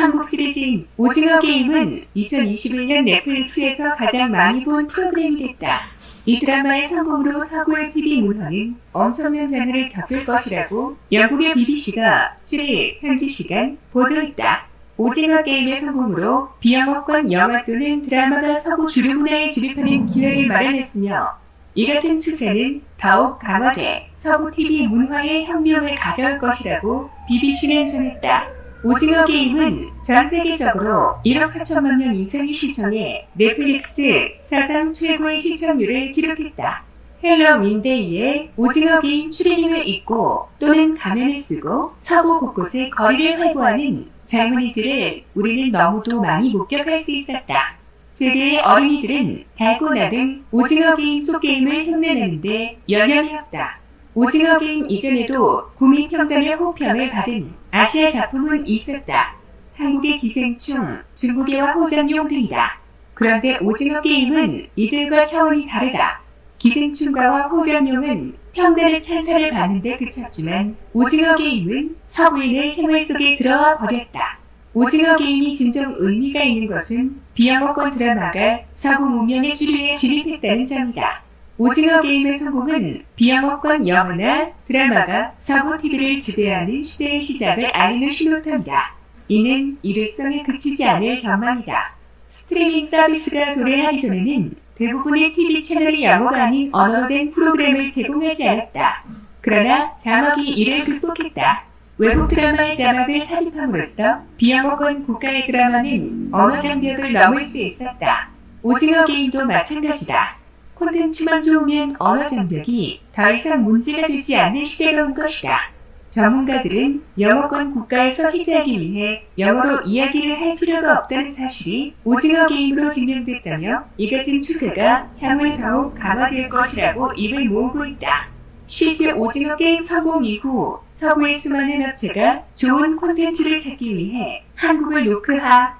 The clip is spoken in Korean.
한국 시리즈인 오징어 게임은 2021년 넷플릭스에서 가장 많이 본 프로그램이 됐다. 이 드라마의 성공으로 서구의 TV 문화는 엄청난 변화를 겪을 것이라고 영국의 BBC가 7일 현지 시간 보도했다. 오징어 게임의 성공으로 비영어권 영화 또는 드라마가 서구 주류 문화에 진입하는 기회를 마련했으며 이 같은 추세는 더욱 강화돼 서구 TV 문화의 혁명을 가져올 것이라고 BBC는 전했다. 오징어 게임은 전 세계적으로 1억 4천만 명 이상이 시청해 넷플릭스 사상 최고의 시청률을 기록했다. 헬로윈데이에 오징어 게임 추리닝을 입고 또는 가면을 쓰고 서구 곳곳에 거리를 활보하는 젊은이들을 우리는 너무도 많이 목격할 수 있었다. 세계의 어린이들은 달고나 등 오징어 게임 속 게임을 흉내내는데 연연이 없다. 오징어 게임 이전에도 국민평단의 호평을 받은 아시아 작품은 있었다. 한국의 기생충, 중국의 호장용 등이다. 그런데 오징어 게임은 이들과 차원이 다르다. 기생충과 호장용은 평단의 찬사를 받는데 그쳤지만 오징어 게임은 서구인의 생활 속에 들어와 버렸다. 오징어 게임이 진정 의미가 있는 것은 비영어권 드라마가 서구 문명의 주류에 진입했다는 점이다. 오징어 게임의 성공은 비영어권 영화나 드라마가 서구 TV를 지배하는 시대의 시작을 알리는 신호탄이다. 이는 일회성에 그치지 않을 전망이다. 스트리밍 서비스가 도래하기 전에는 대부분의 TV 채널이 영어가 아닌 언어로 된 프로그램을 제공하지 않았다. 그러나 자막이 이를 극복했다. 외국 드라마의 자막을 삽입함으로써 비영어권 국가의 드라마는 언어 장벽을 넘을 수 있었다. 오징어 게임도 마찬가지다. 콘텐츠만 좋으면 언어 장벽이 더 이상 문제가 되지 않는 시대가 온 것이다. 전문가들은 영어권 국가에서 히트하기 위해 영어로 이야기를 할 필요가 없다는 사실이 오징어 게임으로 증명됐다며 이 같은 추세가 향후에 더욱 강화될 것이라고 입을 모으고 있다. 실제 오징어 게임 성공 이후 서구의 수많은 업체가 좋은 콘텐츠를 찾기 위해 한국을 노크하